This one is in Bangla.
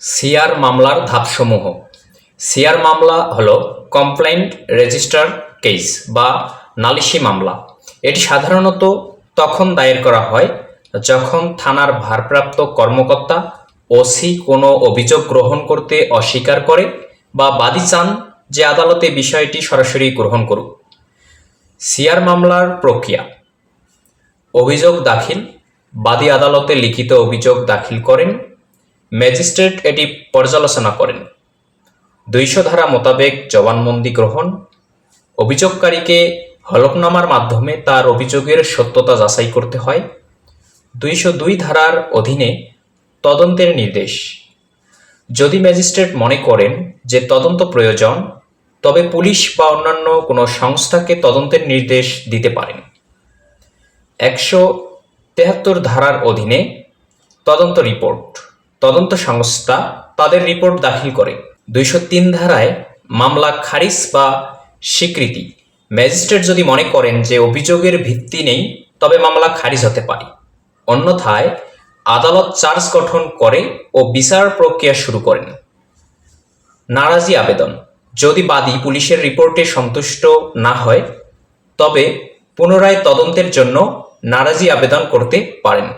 সিআর মামলার ধাপসমূহ। সিআর মামলা হল কমপ্লেন্ট রেজিস্টার কেস বা নালিশি মামলা। এটি সাধারণত তখন দায়ের করা হয় যখন থানার ভারপ্রাপ্ত কর্মকর্তা ওসি কোনো অভিযোগ গ্রহণ করতে অস্বীকার করে বা বাদী চান যে আদালতে বিষয়টি সরাসরি গ্রহণ করুক। সিআর মামলার প্রক্রিয়া। অভিযোগ দাখিল। বাদী আদালতে লিখিত অভিযোগ দাখিল করেন ম্যাজিস্ট্রেট এটি পর্যালোচনা করেন। দুইশো ধারা মোতাবেক জবানবন্দি গ্রহণ, অভিযোগকারীকে হলফনামার মাধ্যমে তার অভিযোগের সত্যতা যাচাই করতে হয়। দুইশো দুই ধারার অধীনে তদন্তের নির্দেশ। যদি ম্যাজিস্ট্রেট মনে করেন যে তদন্ত প্রয়োজন, তবে পুলিশ বা অন্যান্য কোনো সংস্থাকে তদন্তের নির্দেশ দিতে পারেন। একশো তেহাত্তর ধারার অধীনে তদন্ত রিপোর্ট। তদন্ত সংস্থা তাদের রিপোর্ট দাখিল করে। দুইশো তিন ধারায় মামলা খারিজ বা স্বীকৃতি। ম্যাজিস্ট্রেট যদি মনে করেন যে অভিযোগের ভিত্তি নেই, তবে মামলা খারিজ হতে পারে। অন্যথায় আদালত চার্জ গঠন করে ও বিচার প্রক্রিয়া শুরু করেন। নারাজি আবেদন। যদি বাদী পুলিশের রিপোর্টে সন্তুষ্ট না হয়, তবে পুনরায় তদন্তের জন্য নারাজি আবেদন করতে পারেন।